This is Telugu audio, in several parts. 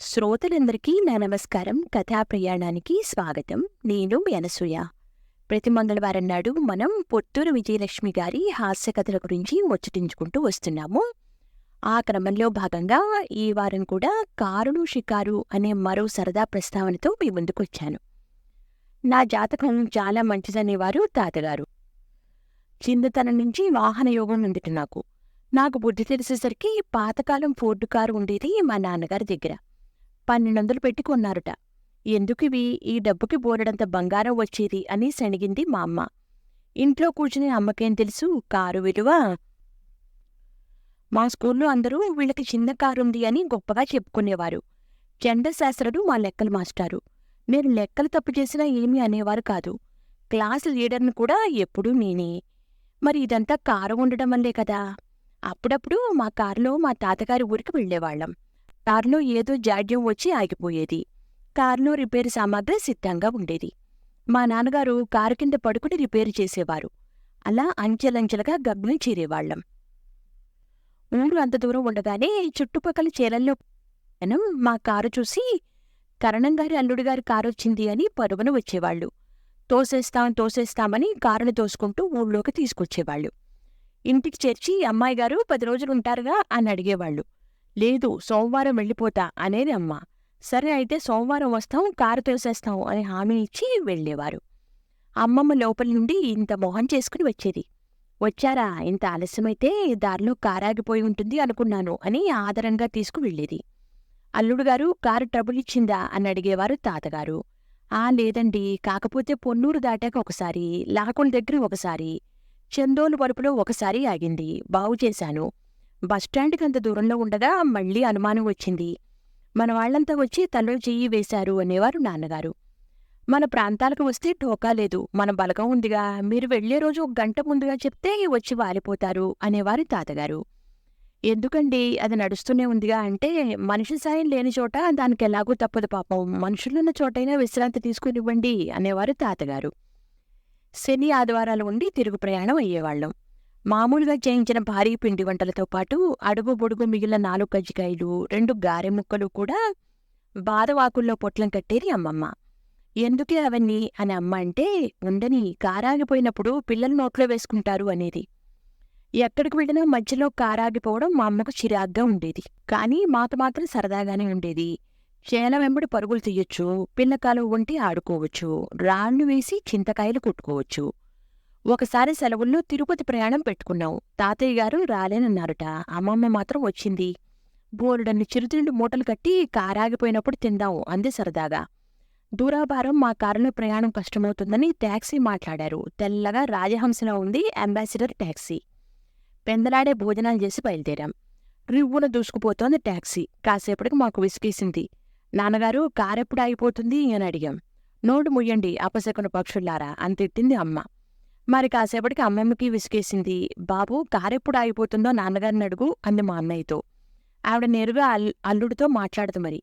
శ్రోతలందరికీ నా నమస్కారం. కథా ప్రయాణానికి స్వాగతం. నేను మీ అనసూయ ప్రతి మంగళవారం నాడు మనం పొత్తూరు విజయలక్ష్మి గారి హాస్య కథల గురించి ముచ్చటించుకుంటూ వస్తున్నాము. ఆ క్రమంలో భాగంగా ఈ వారం కూడా కారుడు షికారు అనే మరో సరదా ప్రస్తావనతో మీ ముందుకొచ్చాను. నా జాతకం చాలా మంచిదనేవారు తాతగారు. చిన్నతనం నుంచి వాహన యోగం ఉంది నాకు? నాకు బుద్ధి తెలిసేసరికి పాతకాలం ఫోర్డు కారు ఉండేది మా నాన్నగారి దగ్గర. పన్నెండొందలు పెట్టి కొన్నారుట ఎందుకివి ఈ డబ్బుకి బోరడంత బంగారం వచ్చేది అని సణిగింది మా అమ్మ. ఇంట్లో కూర్చుని అమ్మకేం తెలుసు? కారు విలువ? మా స్కూల్లో అందరూ వీళ్ళకి చిన్న కారు ఉంది అని గొప్పగా చెప్పుకునేవారు. చండశాస్త్రుడు మా లెక్కల మాస్టారు. నేను లెక్కలు తప్పు చేసినా ఏమీ అనేవారు కాదు. క్లాస్ లీడర్ను కూడా ఎప్పుడూ నేనే. మరి ఇదంతా కారు ఉండడం వల్లే కదా? అప్పుడప్పుడు మా కారులో మా తాతగారి ఊరికి వెళ్ళేవాళ్ళం. కారులో ఏదో జాడ్యం వచ్చి ఆగిపోయేది. కారులో రిపేరు సామాగ్రి సిద్ధంగా ఉండేది. మా నాన్నగారు కారు కింద పడుకుని రిపేరు చేసేవారు. అలా అంచెలంచెలుగా గగ్గుని చేరేవాళ్ళం ఊరు అంత దూరం ఉండగానే చుట్టుపక్కల చేలల్లో మా కారు చూసి కరణంగారి అల్లుడిగారి కారు వచ్చింది అని పరుగున వచ్చేవాళ్ళు తోసేస్తాం తోసేస్తామని కారుని తోసుకుంటూ ఊళ్ళోకి తీసుకొచ్చేవాళ్ళు ఇంటికి చేర్చి అమ్మాయి గారు పది రోజులు ఉంటారుగా అని అడిగేవాళ్ళు లేదు సోమవారం వెళ్ళిపోతా అనేది అమ్మ. సరే అయితే సోమవారం వస్తాం కారు తోసేస్తాం అని హామీ ఇచ్చి వెళ్ళేవారు. అమ్మమ్మ లోపల నుండి ఇంత మొహం చేసుకుని వచ్చేది. వచ్చారా? ఇంత ఆలస్యమైతే దారిలో కారాగిపోయి ఉంటుంది అనుకున్నాను అని ఆదరంగా తీసుకువెళ్ళేది అల్లుడుగారు కారు ట్రబుల్ ఇచ్చిందా? అని అడిగేవారు తాతగారు. ఆ లేదండి. కాకపోతే పొన్నూరు దాటాక ఒకసారి లాకుల దగ్గర ఒకసారి చందోలు వరుపులో ఒకసారి ఆగింది. బాగు చేశాను. బస్టాండ్కి అంత దూరంలో ఉండగా మళ్ళీ అనుమానం వచ్చింది. మన వాళ్ళంతా వచ్చి తలలో చెయ్యి వేశారు అనేవారు నాన్నగారు. మన ప్రాంతాలకు వస్తే టోకా లేదు. మన బలగం ఉందిగా. మీరు వెళ్ళే రోజు ఒక గంట ముందుగా చెప్తే వచ్చి వాలిపోతారు అనేవారు తాతగారు. ఎందుకండి? అది నడుస్తూనే ఉందిగా అంటే మనిషి సాయం లేని చోట దానికి ఎలాగూ తప్పదు పాపం. మనుషులున్న చోటైనా విశ్రాంతి తీసుకునివ్వండి అనేవారు తాతగారు. శని ఆదివారాలు ఉండి తిరుగు ప్రయాణం అయ్యేవాళ్ళం. మామూలుగా చేయించిన భారీ పిండి వంటలతో పాటు అడుగు బొడుగు మిగిలిన నాలుగు కజ్జికాయలు రెండు గారె ముక్కలు కూడా బాదవాకుల్లో పొట్లం కట్టేది అమ్మమ్మ. ఎందుకే అవన్నీ అని అమ్మ అంటే ఉండని కారాగిపోయినప్పుడు పిల్లలు నోట్లో వేసుకుంటారు అనేది. ఎక్కడికి వెళ్ళినా మధ్యలో కారాగిపోవడం మా అమ్మకు చిరాగ్గా ఉండేది. కానీ మాకు మాత్రం సరదాగానే ఉండేది. చేల వెంబడి పరుగులు తీయొచ్చు పిల్లకాలు వంటి ఆడుకోవచ్చు రాళ్ళు వేసి చింతకాయలు కుట్టుకోవచ్చు. ఒకసారి సెలవుల్లో తిరుపతి ప్రయాణం పెట్టుకున్నావు. తాతయ్య గారు రాలేనన్నారుట. అమ్మమ్మ మాత్రం వచ్చింది. బోరుడన్ని చిరుతిండి మూటలు కట్టి కారాగిపోయినప్పుడు తిందాం అంది సరదాగా. దూరాభారం మా కారులో ప్రయాణం కష్టమవుతుందని ట్యాక్సీ మాట్లాడారు. తెల్లగా రాజహంసలో ఉంది అంబాసిడర్ ట్యాక్సీ పెందలాడే భోజనాలు చేసి బయలుదేరాం. రివ్వున దూసుకుపోతోంది ట్యాక్సీ కాసేపటికి మాకు విసిగేసింది నాన్నగారు కారెప్పుడు ఆగిపోతుంది? అని అడిగాం. నోటు ముయ్యండి అపశకున పక్షుల్లారా అని తిట్టింది అమ్మ. మరి కాసేపటికి అమ్మమ్మకి విసిగేసింది బాబు కారెప్పుడు ఆగిపోతుందో నాన్నగారిని అడుగు అంది మా అన్నయ్యతో. ఆవిడ నేరుగా అల్ అల్లుడితో మాట్లాడదు మరి.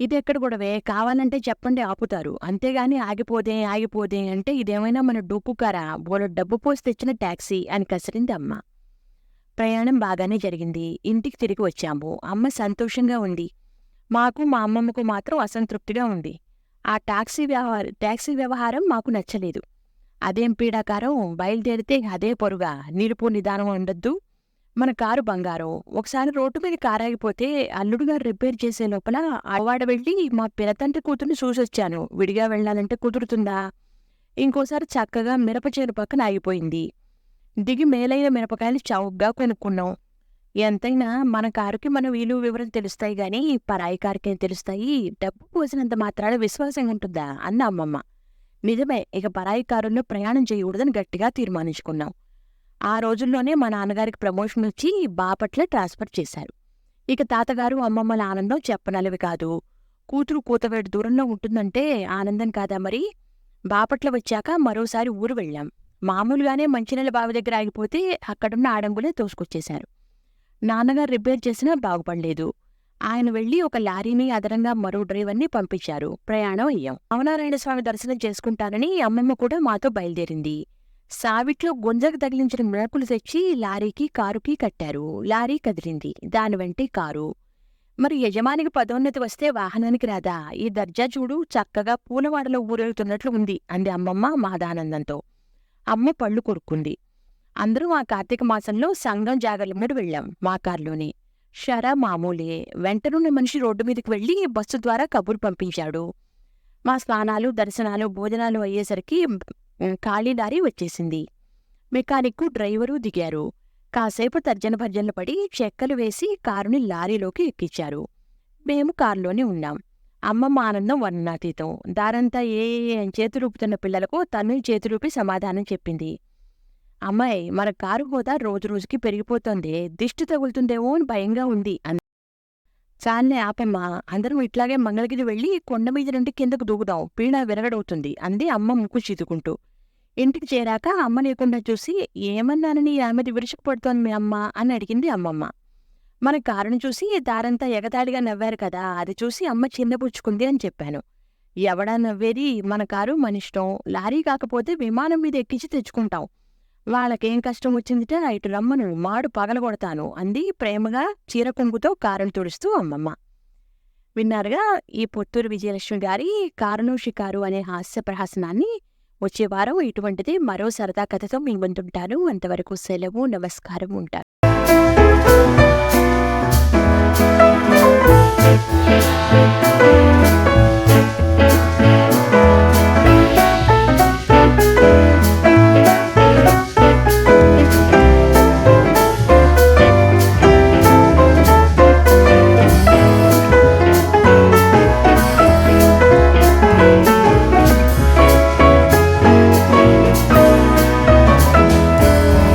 ఇది ఎక్కడ గొడవే? కావాలంటే చెప్పండి ఆపుతారు. అంతేగాని ఆగిపోదే ఆగిపోదే అంటే ఇదేమైనా మన డూపుకారా? బోల డబ్బు పోసి తెచ్చిన ట్యాక్సీ అని కసిరింది అమ్మ. ప్రయాణం బాగానే జరిగింది. ఇంటికి తిరిగి వచ్చాము. అమ్మ సంతోషంగా ఉంది. మాకు మా అమ్మమ్మకు మాత్రం అసంతృప్తిగా ఉంది. ఆ టాక్సీ వ్యవహార ట్యాక్సీ వ్యవహారం మాకు నచ్చలేదు. అదేం పీడాకారం? బయలుదేరితే అదే పొరుగా. నిలుపు నిదానం ఉండొద్దు. మన కారు బంగారం. ఒకసారి రోడ్డు మీద కారాగిపోతే అల్లుడుగారు రిపేర్ చేసే లోపల అవాడ వెళ్ళి మా పినతండ్రి కూతుర్ని చూసొచ్చాను. విడిగా వెళ్ళాలంటే కుదురుతుందా? ఇంకోసారి చక్కగా మిరపచేరు పక్కన ఆగిపోయింది. దిగి మేలైన మిరపకాయలు చౌకగా కొనుక్కున్నాం. ఎంతైనా మన కారుకి మన వీలు వివరం తెలుస్తాయి కానీ పరాయి కారుకేం తెలుస్తాయి? డబ్బు పోసినంత మాత్రాన విశ్వాసంగా ఉంటుందా అన్న అమ్మమ్మ. నిజమే ఇక పరాయి కారుల్లో ప్రయాణం చేయకూడదని గట్టిగా తీర్మానించుకున్నాం. ఆ రోజుల్లోనే మా నాన్నగారికి ప్రమోషన్ వచ్చి బాపట్ల ట్రాన్స్ఫర్ చేశారు. ఇక తాతగారు అమ్మమ్మల ఆనందం చెప్పనలవి కాదు. కూతురు కూతవేడు దూరంలో ఉంటుందంటే ఆనందం కాదా మరి? బాపట్ల వచ్చాక మరోసారి ఊరు వెళ్ళాం. మామూలుగానే మంచినీళ్ళ బావి దగ్గర ఆగిపోతే అక్కడున్న ఆడంగులే తోసుకొచ్చేశారు. నాన్నగారు రిపేర్ చేసినా బాగుపడలేదు. ఆయన వెళ్ళి ఒక లారీని అదనంగా మరో డ్రైవర్ని పంపించారు. ప్రయాణం అయ్యాం. అవనారాయణ స్వామి దర్శనం చేసుకుంటానని అమ్మమ్మ కూడా మాతో బయలుదేరింది. సావిట్లో గుంజకు తగిలించిన మిడకులు తెచ్చి లారీకి కారుకి కట్టారు. లారీ కదిలింది. దాని వెంటే కారు. మరి యజమానికి పదోన్నతి వస్తే వాహనానికి రాదా? ఈ దర్జా చూడు చక్కగా పూలవాడలో ఊరేగుతున్నట్లు ఉంది అంది అమ్మమ్మ మాదానందంతో. అమ్మ పళ్ళు కొరుక్కుంది. అందరూ ఆ కార్తీక మాసంలో సంఘం జాగర్లమ్మడి వెళ్ళాం మా కారులోనే. షరా మామూలే. వెంటనున్న మనిషి రోడ్డు మీదకి వెళ్ళి బస్సు ద్వారా కబురు పంపించాడు. మా స్నానాలు దర్శనాలు భోజనాలు అయ్యేసరికి ఖాళీ దారి వచ్చేసింది. మెకానిక్కు డ్రైవరు దిగారు. కాసేపు తర్జన భర్జనలు పడి చెక్కలు వేసి కారుని లారీలోకి ఎక్కించారు. మేము కారులోనే ఉన్నాం. అమ్మమ్మ ఆనందం వర్ణనాతీతం. దారంతా ఏ చేతులూపుతున్న పిల్లలకు తను చేతులూపి సమాధానం చెప్పింది. అమ్మాయి మన కారు హోదా రోజు రోజుకి పెరిగిపోతుంది. దిష్టి తగులుతుందేమో అని భయంగా ఉంది అంది చాలే ఆపమ్మా అందరం ఇట్లాగే మంగళగిరి వెళ్ళి కొండ మీద నుండి కిందకు దూకుదాం. పీడ విరగడవుతుంది అంది అమ్మ ముక్కు చీతుకుంటూ ఇంటికి చేరాక అమ్మ లేకుండా చూసి ఏమన్నానని ఆమెది విరుచుకుపడుతోంది మీ అమ్మ అని అడిగింది అమ్మమ్మ. మన కారును చూసి దారంతా ఎగతాడిగా నవ్వారు కదా అది చూసి అమ్మ చిన్నపుచ్చుకుంది అని చెప్పాను. ఎవడా నవ్వేది? మన కారు మనిష్టం లారీ కాకపోతే విమానం మీద ఎక్కించి తెచ్చుకుంటాం. వాళ్ళకేం కష్టం వచ్చిందిట ఇటు రమ్మను మాడు పగలగొడతాను అంది ప్రేమగా చీర కొంగుతో కారును తుడుస్తూ అమ్మమ్మ. విన్నారుగా ఈ పొత్తూరు విజయలక్ష్మి గారి కారును షికారు అనే హాస్య ప్రహసనాన్ని వచ్చే వారం ఇటువంటిది మరో సరదా కథతో మీ ముందుంటాను. అంతవరకు సెలవు నమస్కారం ఉంటాను.